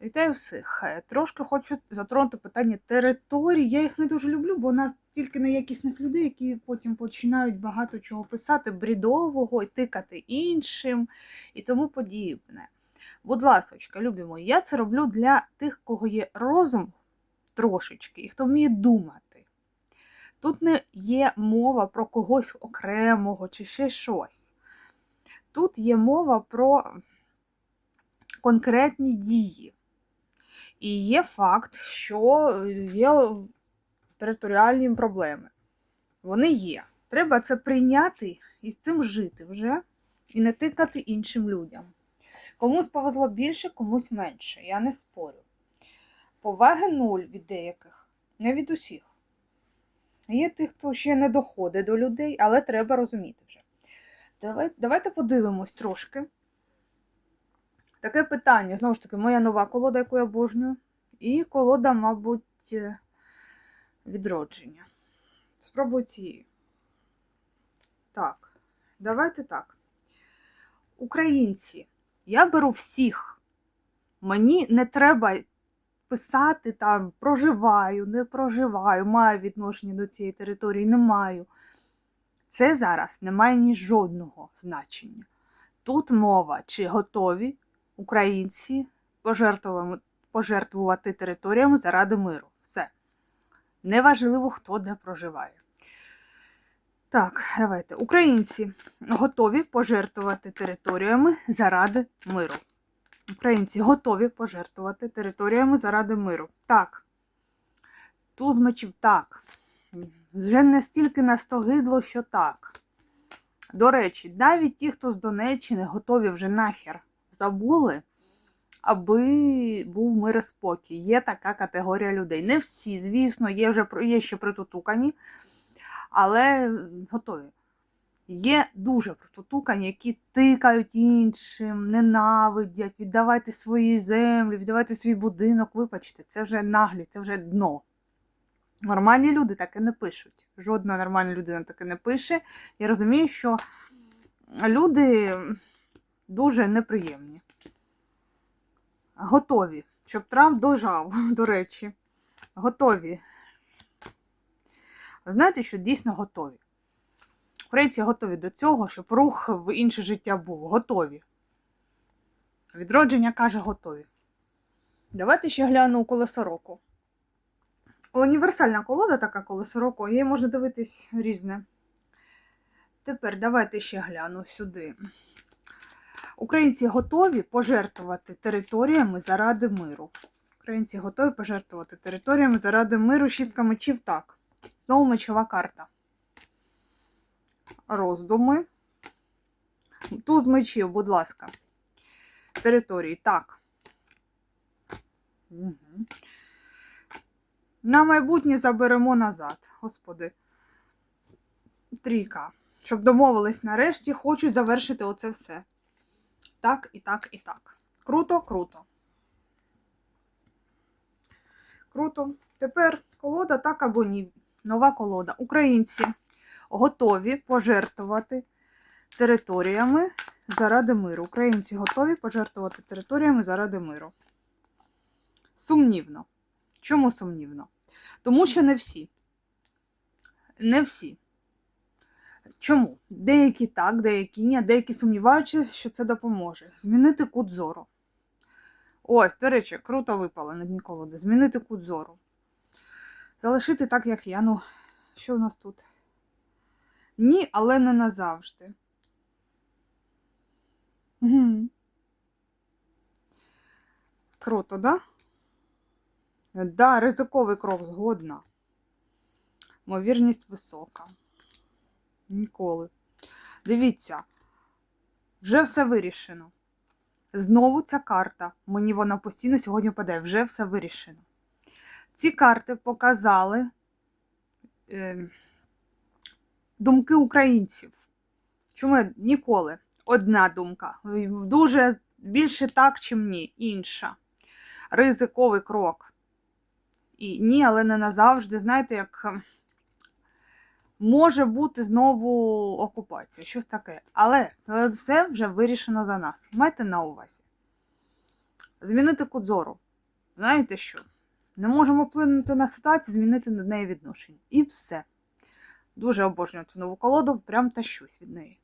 Вітаю всіх. Е, Трошки хочу затронути питання територій. Я їх не дуже люблю, бо у нас тільки неякісних людей, які потім починають багато чого писати, брідового і тикати іншим і тому подібне. Будь ласочка, любі мої, я це роблю для тих, кого є розум трошечки, і хто вміє думати. Тут не є мова про когось окремого чи ще щось. Тут є мова про конкретні дії. І є факт, що є територіальні проблеми. Вони є. Треба це прийняти і з цим жити вже, і не тикати іншим людям. Комусь повезло більше, комусь менше. Я не спорю. Поваги нуль від деяких, не від усіх. Є тих, хто ще не доходить до людей, але треба розуміти вже. Давай, давайте подивимось трошки. Таке питання, знову ж таки, моя нова колода, яку я обожнюю, і колода, мабуть, е, відродження. Спробуй цією. Так, давайте так. Українці, я беру всіх. Мені не треба писати там проживаю, не проживаю, маю відношення до цієї території, не маю. Це зараз не має ні жодного значення. Тут мова, чи готові українці пожертвувати, пожертвувати територіями заради миру. Все. Неважливо, хто де проживає. Так, давайте. Українці готові пожертвувати територіями заради миру. Українці готові пожертвувати територіями заради миру. Так. Туз мечів так. Вже настільки настогидло, що так. До речі, навіть ті, хто з Донеччини готові вже нахер забули, аби був мир і спокій. Є така категорія людей. Не всі, звісно, є вже є ще притутукані, але готові. Є дуже притутукані, які тикають іншим, ненавидять, віддавайте свої землі, віддавайте свій будинок. Вибачте, це вже наглі, це вже дно. Нормальні люди таке не пишуть. Жодна нормальна людина таке не пише. Я розумію, що люди дуже неприємні. Готові, щоб Трамп дожав, до речі. Готові. Знаєте, що дійсно готові. Українці готові до цього, щоб рух в інше життя був. Готові. Відродження каже, готові. Давайте ще гляну колесо року. Універсальна колода така колесо року, її можна дивитись різне. Тепер давайте ще гляну сюди. Українці готові пожертвувати територіями заради миру. Українці готові пожертвувати територіями заради миру. Шістка мечів так. Знову мечова карта. Роздуми. Туз мечів, будь ласка. Території. Так. Угу. На майбутнє заберемо назад. Господи. Трійка. Щоб домовились нарешті, хочу завершити оце все. Так, і так, і так. Круто, круто. Круто. Тепер колода так або ні. Нова колода. Українці готові пожертвувати територіями заради миру. Українці готові пожертвувати територіями заради миру. Сумнівно. Чому сумнівно? Тому що не всі. Не всі. Чому? Деякі так, деякі ні, деякі сумніваються, що це допоможе. Змінити кут зору. Ось, до речі, круто випало на дні. Змінити кут зору. Залишити так, як я. Ну, що в нас тут? Ні, але не назавжди. Угу. Круто, да? Да, ризиковий крок згодна. Ймовірність висока. Ніколи. Дивіться, вже все вирішено. Знову ця карта. Мені вона постійно сьогодні падає. Вже все вирішено. Ці карти показали е, думки українців. Чому ніколи? Одна думка. Дуже більше так, чим ні. Інша. Ризиковий крок. І ні, але не назавжди. Знаєте, як може бути знову окупація, щось таке. Але все вже вирішено за нас. Майте на увазі. Змінити кут зору. знаєте що? Не можемо вплинути на ситуацію, змінити до неї відношення. І все. Дуже обожнюю цю нову колоду, прям тащусь від неї.